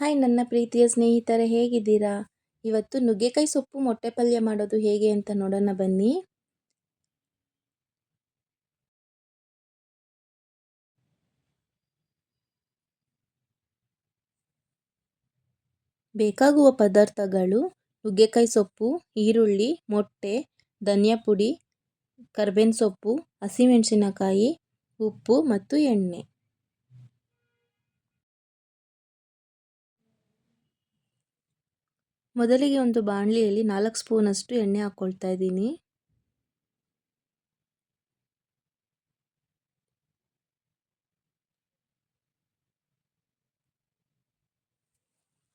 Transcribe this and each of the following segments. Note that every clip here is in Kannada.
ಹಾಯ್, ನನ್ನ ಪ್ರೀತಿಯ ಸ್ನೇಹಿತರೆ, ಹೇಗಿದ್ದೀರಾ? ಇವತ್ತು ನುಗ್ಗೆಕಾಯಿ ಸೊಪ್ಪು ಮೊಟ್ಟೆ ಪಲ್ಯ ಮಾಡೋದು ಹೇಗೆ ಅಂತ ನೋಡೋಣ ಬನ್ನಿ. ಬೇಕಾಗುವ ಪದಾರ್ಥಗಳು ನುಗ್ಗೆಕಾಯಿ ಸೊಪ್ಪು, ಈರುಳ್ಳಿ, ಮೊಟ್ಟೆ, ಧನಿಯಾ ಪುಡಿ, ಕರ್ಬೇವಿನ ಸೊಪ್ಪು, ಹಸಿಮೆಣಸಿನಕಾಯಿ, ಉಪ್ಪು ಮತ್ತು ಎಣ್ಣೆ. ಮೊದಲಿಗೆ ಒಂದು ಬಾಣಲಿಯಲ್ಲಿ ನಾಲ್ಕು ಸ್ಪೂನಷ್ಟು ಎಣ್ಣೆ ಹಾಕ್ಕೊಳ್ತಾ ಇದ್ದೀನಿ.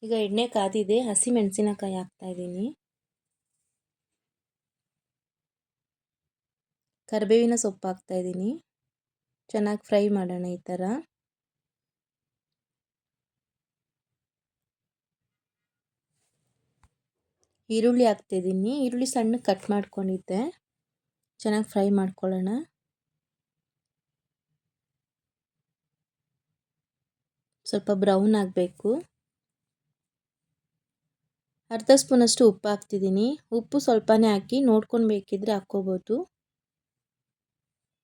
ಈಗ ಎಣ್ಣೆ ಕಾದಿದೆ ಹಸಿ ಮೆಣಸಿನಕಾಯಿ ಹಾಕ್ತಾ ಇದ್ದೀನಿ. ಕರಿಬೇವಿನ ಸೊಪ್ಪು ಹಾಕ್ತಾ ಇದ್ದೀನಿ. ಚೆನ್ನಾಗಿ ಫ್ರೈ ಮಾಡೋಣ ಈ ಥರ. ಈರುಳ್ಳಿ ಹಾಕ್ತಿದ್ದೀನಿ. ಈರುಳ್ಳಿ ಸಣ್ಣ ಕಟ್ ಮಾಡ್ಕೊಂಡಿದ್ದೆ. ಚೆನ್ನಾಗಿ ಫ್ರೈ ಮಾಡ್ಕೊಳ್ಳೋಣ. ಸ್ವಲ್ಪ ಬ್ರೌನ್ ಆಗಬೇಕು. ಅರ್ಧ ಸ್ಪೂನಷ್ಟು ಉಪ್ಪು ಹಾಕ್ತಿದ್ದೀನಿ. ಉಪ್ಪು ಸ್ವಲ್ಪನೇ ಹಾಕಿ ನೋಡ್ಕೊಂಡು ಬೇಕಿದ್ರೆ ಹಾಕ್ಕೋಬೋದು.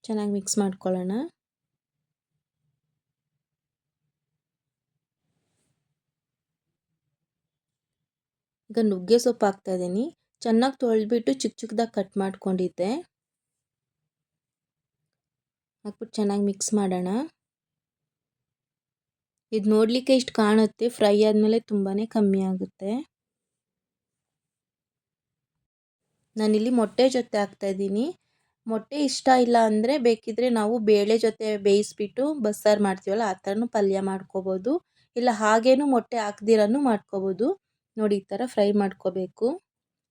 ಚೆನ್ನಾಗಿ ಮಿಕ್ಸ್ ಮಾಡ್ಕೊಳ್ಳೋಣ. ಈಗ ನುಗ್ಗೆ ಸೊಪ್ಪು ಹಾಕ್ತಾಯಿದ್ದೀನಿ ಚೆನ್ನಾಗಿ ತೊಳೆದ್ಬಿಟ್ಟು ಚಿಕ್ಕ ಚಿಕ್ಕದಾಗಿ ಕಟ್ ಮಾಡ್ಕೊಂಡಿದ್ದೆ. ಹಾಕ್ಬಿಟ್ಟು ಚೆನ್ನಾಗಿ ಮಿಕ್ಸ್ ಮಾಡೋಣ. ಇದು ನೋಡಲಿಕ್ಕೆ ಇಷ್ಟು ಕಾಣುತ್ತೆ. ಫ್ರೈ ಆದಮೇಲೆ ತುಂಬಾ ಕಮ್ಮಿ ಆಗುತ್ತೆ. ನಾನಿಲ್ಲಿ ಮೊಟ್ಟೆ ಜೊತೆ ಹಾಕ್ತಾಯಿದ್ದೀನಿ ಮೊಟ್ಟೆ ಇಷ್ಟ ಇಲ್ಲ ಅಂದರೆ ಬೇಕಿದ್ರೆ ನಾವು ಬೇಳೆ ಜೊತೆ ಬೇಯಿಸ್ಬಿಟ್ಟು ಬಸ್ಸಾರು ಮಾಡ್ತೀವಲ್ಲ, ಆ ಥರನೂ ಪಲ್ಯ ಮಾಡ್ಕೋಬೋದು. ಇಲ್ಲ ಹಾಗೇನೂ ಮೊಟ್ಟೆ ಹಾಕ್ದಿರನೂ ಮಾಡ್ಕೋಬೋದು. ನೋಡಿ ಈ ಥರ ಫ್ರೈ ಮಾಡ್ಕೋಬೇಕು.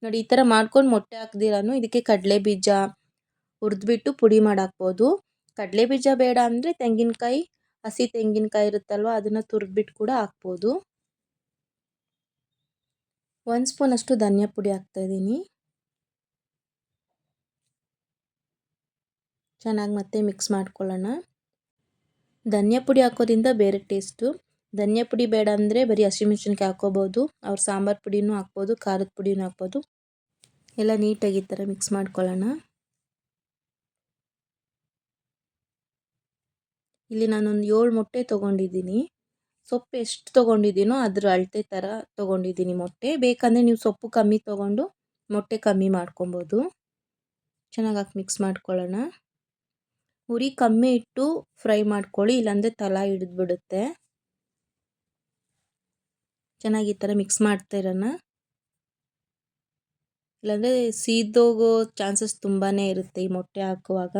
ನೋಡಿ ಈ ಥರ ಮಾಡ್ಕೊಂಡು ಮೊಟ್ಟೆ ಹಾಕ್ದಿರಾನು ಇದಕ್ಕೆ ಕಡಲೆ ಬೀಜ ಹುರಿದ್ಬಿಟ್ಟು ಪುಡಿ ಮಾಡಾಕ್ಬೋದು. ಕಡಲೆ ಬೀಜ ಬೇಡ ಅಂದರೆ ತೆಂಗಿನಕಾಯಿ, ಹಸಿ ತೆಂಗಿನಕಾಯಿ ಇರುತ್ತಲ್ವ ಅದನ್ನು ತುರಿದ್ಬಿಟ್ಟು ಕೂಡ ಹಾಕ್ಬೋದು. ಒಂದು ಸ್ಪೂನಷ್ಟು ಧನಿಯಾ ಪುಡಿ ಹಾಕ್ತಾಯಿದ್ದೀನಿ ಚೆನ್ನಾಗಿ ಮತ್ತೆ ಮಿಕ್ಸ್ ಮಾಡ್ಕೊಳ್ಳೋಣ. ಧನಿಯಾ ಪುಡಿ ಹಾಕೋದ್ರಿಂದ ಬೇರೆ ಟೇಸ್ಟು. ಧನಿಯಾ ಪುಡಿ ಬೇಡ ಅಂದರೆ ಬರೀ ಹಸಿಮೆಣ್ಸಿನ್ಕಾಯಿ ಹಾಕ್ಕೋಬೋದು. ಅವ್ರ ಸಾಂಬಾರು ಪುಡಿನೂ ಹಾಕ್ಬೋದು, ಖಾರದ ಪುಡಿನೂ ಹಾಕ್ಬೋದು. ಎಲ್ಲ ನೀಟಾಗಿ ಥರ ಮಿಕ್ಸ್ ಮಾಡ್ಕೊಳ್ಳೋಣ. ಇಲ್ಲಿ ನಾನೊಂದು ಏಳು ಮೊಟ್ಟೆ ತೊಗೊಂಡಿದ್ದೀನಿ. ಸೊಪ್ಪು ಎಷ್ಟು ತೊಗೊಂಡಿದ್ದೀನೋ ಅದ್ರ ಅಳತೆ ಥರ ತೊಗೊಂಡಿದ್ದೀನಿ ಮೊಟ್ಟೆ. ಬೇಕಂದರೆ ನೀವು ಸೊಪ್ಪು ಕಮ್ಮಿ ತೊಗೊಂಡು ಮೊಟ್ಟೆ ಕಮ್ಮಿ ಮಾಡ್ಕೊಬೋದು. ಚೆನ್ನಾಗಿ ಹಾಕಿ ಮಿಕ್ಸ್ ಮಾಡ್ಕೊಳ್ಳೋಣ. ಉರಿ ಕಮ್ಮಿ ಇಟ್ಟು ಫ್ರೈ ಮಾಡ್ಕೊಳ್ಳಿ, ಇಲ್ಲಾಂದರೆ ತಲಾ ಹಿಡಿದ್ಬಿಡುತ್ತೆ. ಚೆನ್ನಾಗಿ ಈ ಥರ ಮಿಕ್ಸ್ ಮಾಡ್ತಾ ಇರೋಣ. ಇಲ್ಲಾಂದರೆ ಸೀದೋಗೋ ಚಾನ್ಸಸ್ ತುಂಬಾ ಇರುತ್ತೆ ಈ ಮೊಟ್ಟೆ ಹಾಕುವಾಗ.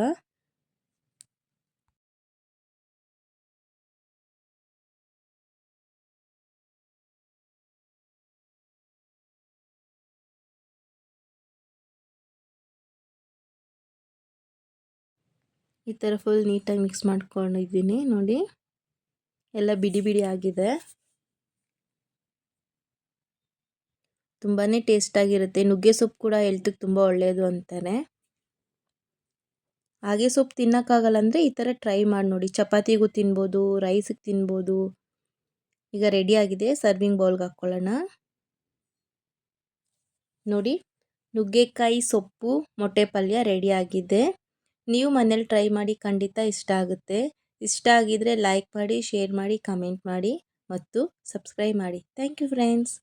ಈ ಥರ ಫುಲ್ ನೀಟಾಗಿ ಮಿಕ್ಸ್ ಮಾಡ್ಕೊಂಡಿದ್ದೀನಿ ನೋಡಿ. ಎಲ್ಲ ಬಿಡಿ ಬಿಡಿ ಆಗಿದೆ. ತುಂಬಾ ಟೇಸ್ಟಾಗಿರುತ್ತೆ ನುಗ್ಗೆ ಸೊಪ್ಪು ಕೂಡ ಹೆಲ್ತಿಗೆ ತುಂಬ ಒಳ್ಳೆಯದು ಅಂತಾನೆ. ಹಾಗೆ ಸೊಪ್ಪು ತಿನ್ನೋಕ್ಕಾಗಲ್ಲ ಅಂದರೆ ಈ ಥರ ಟ್ರೈ ಮಾಡಿ ನೋಡಿ. ಚಪಾತಿಗೂ ತಿನ್ಬೋದು ರೈಸಿಗೆ ತಿನ್ಬೋದು. ಈಗ ರೆಡಿ ಆಗಿದೆ. ಸರ್ವಿಂಗ್ ಬೌಲ್ಗೆ ಹಾಕ್ಕೊಳ್ಳೋಣ ನೋಡಿ, ನುಗ್ಗೆಕಾಯಿ ಸೊಪ್ಪು, ಮೊಟ್ಟೆ ಪಲ್ಯ ರೆಡಿ ಆಗಿದೆ. ನೀವು ಮನೇಲಿ ಟ್ರೈ ಮಾಡಿ ಖಂಡಿತ ಇಷ್ಟ ಆಗುತ್ತೆ. ಇಷ್ಟ ಆಗಿದರೆ ಲೈಕ್ ಮಾಡಿ ಶೇರ್ ಮಾಡಿ ಕಮೆಂಟ್ ಮಾಡಿ. ಮತ್ತು ಸಬ್ಸ್ಕ್ರೈಬ್ ಮಾಡಿ. Thank you friends